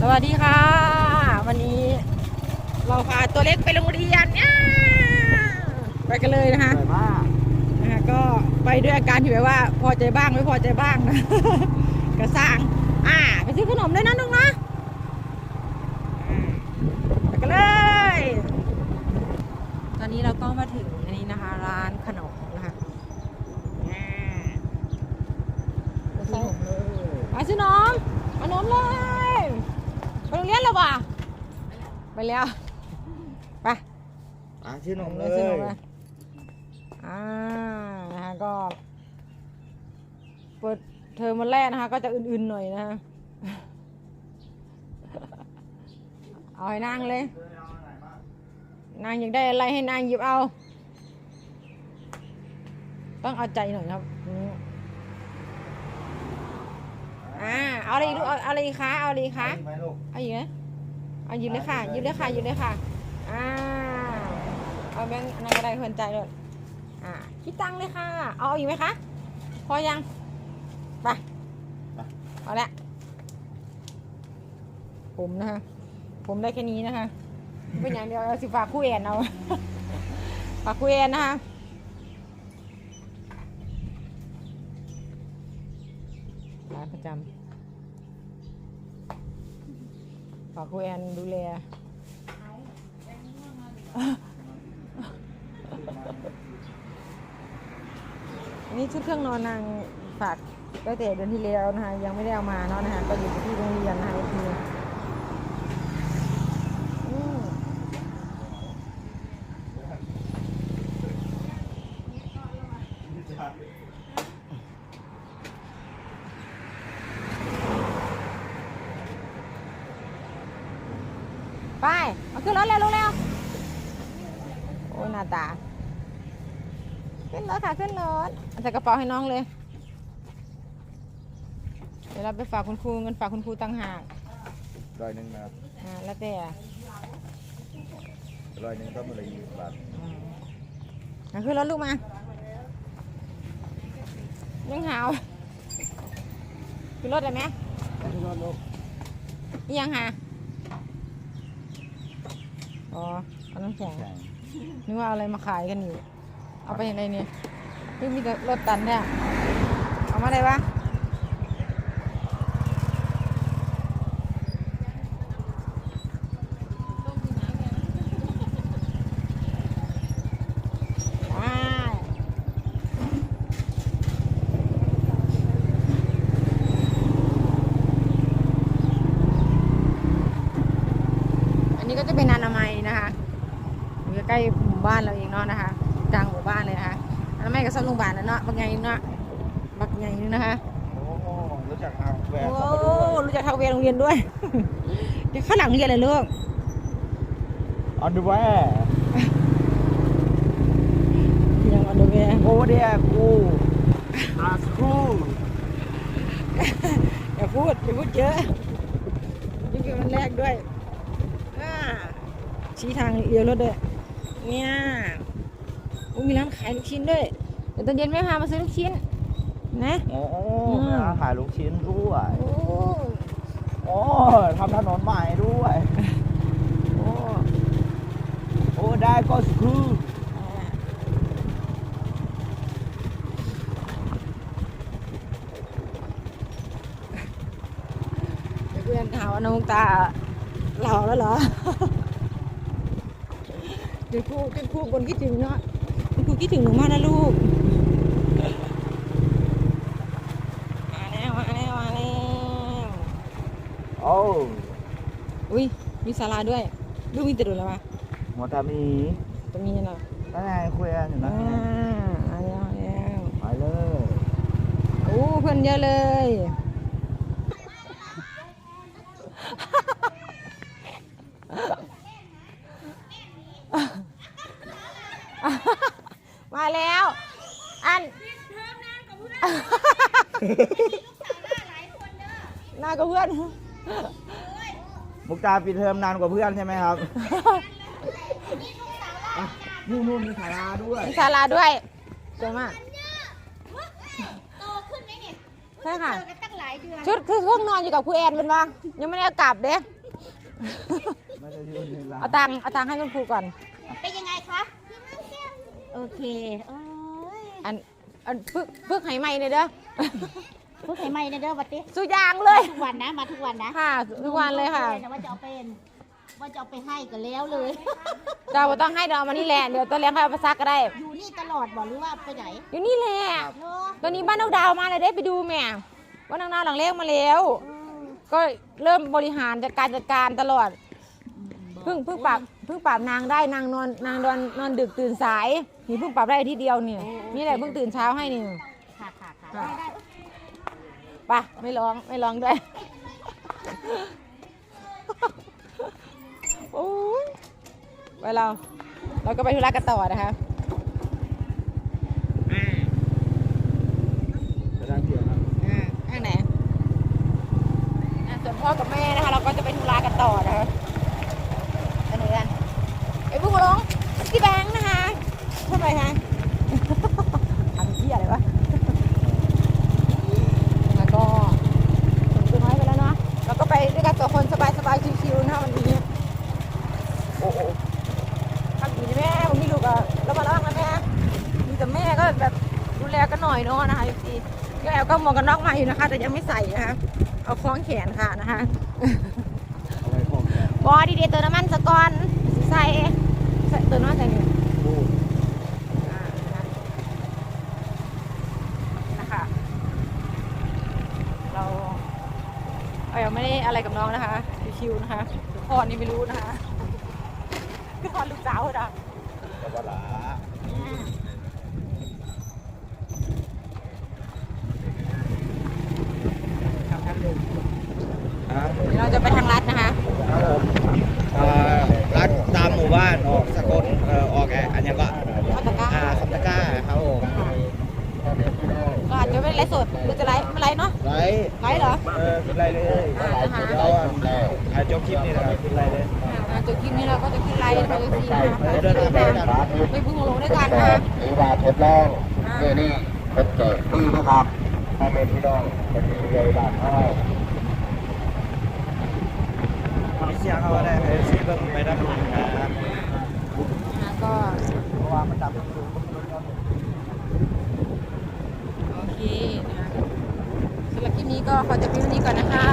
สวัสดีค่ะ วันนี้เราพาตัวเล็กไปโรงเรียนเนี่ยไปกันเลยนะคะสวยมากนะคะก็ไปด้วยอาการที่แบบว่าพอใจบ้างไม่พอใจบ้างนะกระสร้าง อ่า ไปซื้อขนมด้วยนะน้องนะอ่าไปกันเลย ตอนนี้เราก็มาถึงอันนี้นะคะ ร้านขนมนะคะอ่าไปซื้อขนมเลยมาซื้อน้องขนมเลยไปโรง เรียนแล้ววะไปแล้ว ไปอะชื่อนมเลซื้อขนยมเลยอ่านะคะก็ เปิดเทอมวันแรกนะคะ ก็จะอื่นๆหน่อยนะคะเอาให้นางเลย นางอยากได้อะไรให้นางหยิบเอา ต้องเอาใจหน่อยครับอืมอ่า เอาอะไรอีกลูกเอาเอาอะไรอีกคะเอาอะไรอีกคะไหมลูกเอาอยู่ไหมเอาหยิบเลยค่ะหยิบเลยค่ะหยิบเลยค่ะอ่าเอาแบงค์อันนั้นก็ได้เพื่อนใจเลยอ่าคิดตังค์เลยค่ะเอาอีกไหมคะพอยังไปเอาละผมนะคะผมได้แค่นี้นะคะเป็นอย่างเดียวเอาสิฝากคู่แอนเอาฝากคู่แอนนะคะร้านประจำ ฝากครูแอนดูแลอันนี้ชุดเครื่องนอนนางฝากตั้งแต่เดือนที่แล้วนะคะยังไม่ได้เอามาเนาะนะคะก็อยู่ที่โรงเรียนนะคะทีอืมไป เอา ขึ้นรถเร็วลงเร็วโอ้ยหน้าตา ขึ้นรถค่ะขึ้นรถเอาใส่กระเป๋าให้น้องเลย เดี๋ยวเราไปฝากคุณครูเงินฝากคุณครูตั้งหากร้อยหนึ่งนะครับอ่าแล้วแต่ร้อยหนึ่งก็มือละยี่สิบบาทอืมเอาขึ้นรถลูกมา ยังหาวขึ้นรถเลยไหมที่นอนลูกนี่ยังหา อ๋อเอาน้ำแข็งใช่นึกว่าเอาอะไรมาขายกันอยู่ เอาไปยังไงเนี่ยนี่มีแต่รถตันเนี่ยเอามาได้ปะไปอันนี้ก็จะเป็นอนามัยนะคะ อยู่ใก ล้ๆหมู่บ้านเราเองเนาะนะคะกลางหมู่บ้านเลยนะคะอันนั้นไม่ก็ซ้ำโรงพยาบาลแล้วเนาะบักไงเนาะบักไงนึงนะคะโอ้รู้จักเอาแหวนโอ้เข้ามาด้วยรู้จักทางเวียนโรงเรียนด้วยเดี๋ยวข้างหลังเรียนเลยลูกอันดูแวร์ยังออนเดอะเวียโอ้เดียกูอาสคูอย่าพูดอย่าพูดเยอะนี่เป็นวันแรกด้วยอ่าชี้ทางเลี้ยวรถด้วย เนี่ยอุ๊ยมีร้านขายลูกชิ้นด้วยเดี๋ยวตอนเย็นแม่พามาซื้อลูกชิ้น นะ โอ้อืมมีร้านขายลูกชิ้นด้วย โอ้โอ้ทำถนนใหม่ด้วย โอ้โอ้ได้ก็สคูเพื่อนถามว่าน้องตาหล่อแล้วเหรอ เดี๋ยวครูเป็นครูคนคิดถึงเนาะคุณครูคิดถึงหนูมากนะลูก มาแล้วมาแล้วมาแล้วโอ้อุ้ยมีศาลาด้วย ลูกมีแต่ดูแล้ววะหัวตามีตรงนี้เนาะนั่นไงคุยกันอยู่อ่านะมาแล้วมาแล้วไปเลยโอ้เพื่อนเยอะเลย มาแล้ว อันหน้ากับเพื่อน มุกตาปิดเทอมนานกว่าเพื่อนใช่ไหมครับอะนู่นนู่นมีศาลาด้วยมีศาลาด้วยสวยมากโตขึ้นไหมเนี่ยใช่ค่ะ เจอกันตั้งหลายายเดือนชุดคือเพิ่งนอนอยู่กับครูแอนเป็นว่ายังไม่ได้เอากลับเด้ ไม่ได้ยืนในร้าน เอาตังค์เอาตังค์ให้คุณครูก่อน เป็นยังไงคะโอ เคเอ้ยอันอันพึกพึกไหไหมเนี่ยเด้อพูดให้ไม่นะเด้อวัดดิสุยางเลยทุกวันนะมาทุกวันนะค่ะทุกวันเลยค่ะว่าจะเอาเป็นว่าจะเอาไปให้กันแล้วเลยเจ้าบ่ต้องให้เดี๋ยวเอามานี่แหละเดี๋ยวตอนเลี้ยงค่อยเอาไปซักก็ได้ อยู่นี่ตลอดบอกหรือว่าไปไหนอยู่นี่แหละเนาะตอนนี้บ้านนกดาวมาเลยได้ไปดูแม่ว่านางดาวหลังเลขมาแล้ว อืมก็เริ่มบริหารจัดการจัดการตลอดเพิ่งเพิ่งปรับเพิ่งปรับนางได้นางนอนนางนอนนอนดึกตื่นสายนี่เพิ่งปรับได้อาที่เดียวเนี่ยนี่แหละเพิ่งตื่นเช้าให้นี่ค่ะค่ะค่ะได้ได้ไปไม่ร้องไม่ร้องด้วยโอ้ยไปเรา เราก็ไปธุระกันต่อนะคะอ่าไปร้านเดียวครับอ่าข้างไหนอะส่วนพ่อกับแม่นะคะ เราก็จะไปธุระกันต่อนะคะไปไหนกันไอ้พวกมาลงที่แบงค์นะคะทำไมคะ ทำเที่ยอะไรวะ แล้วก็ถึงตัวน้อยไปแล้วเนาะเราก็ไปด้วยกันตัวคนสบายสบายๆชิวๆนะวันนี้ โอ้โหทำดีนะแม่ผมมีลูกอะแล้วมาแล้วนะแม่ มี แต่แม่ก็แบบดูแลกันหน่อยเนาะนะคะพี่ก็แอลก็หมวกกันน็อกมาอยู่นะคะ แต่ยังไม่ใส่นะคะเอาคล้องแขนค่ะนะคะเอาไว้ของแกบอดีเดตัวน้ำมันสะกอนสิใส่ใส่ตัวน้ำมันใส่หนึ่งพูดอ่านะคะเราเรายังไม่ได้อะไรกับน้องนะคะชิวๆนะคะพ่อนี่ไม่รู้นะคะคือพ่อลูกสาวเหรอกับว่าหลา เดี๋ยวเราจะไปทางลัดนะคะครับผมอ่าร้านตามหมู่บ้านออกสกลเอ่อออกแออันนี้ก็เขาตะกร้าอ่าคำตะกร้าครับผมก็อาจจะไม่ไลฟ์สดหรือจะไลฟ์ไม่ไลฟ์เนาะไลฟ์ไลฟ์เหรอ เออขึ้นไลฟ์เลยอ่านะคะ เราอะอ่าจบคลิปนี่นะครับขึ้นไลฟ์เลย อ่าจบคลิปนี้เราก็จะขึ้นไลฟ์ไปเลยสินะคะเดินทางไปด้วยกัน ไปพึ่งลงด้วยกันนะคะนี่ว่าทดลองนี่นี่เป็นเจ็ดปีนะครับถ้าเป็นพี่น้องเป็นพี่ใหญ่บ้านเขา มี เสียงเขาได้ไปซีเบิ้งไปด้านบนนะครับนะก็เพราะว่ามันดับสูงโอเคนะคะสำหรับที่นี้ก็ขอจบคลิปนี้ก่อนนะคะ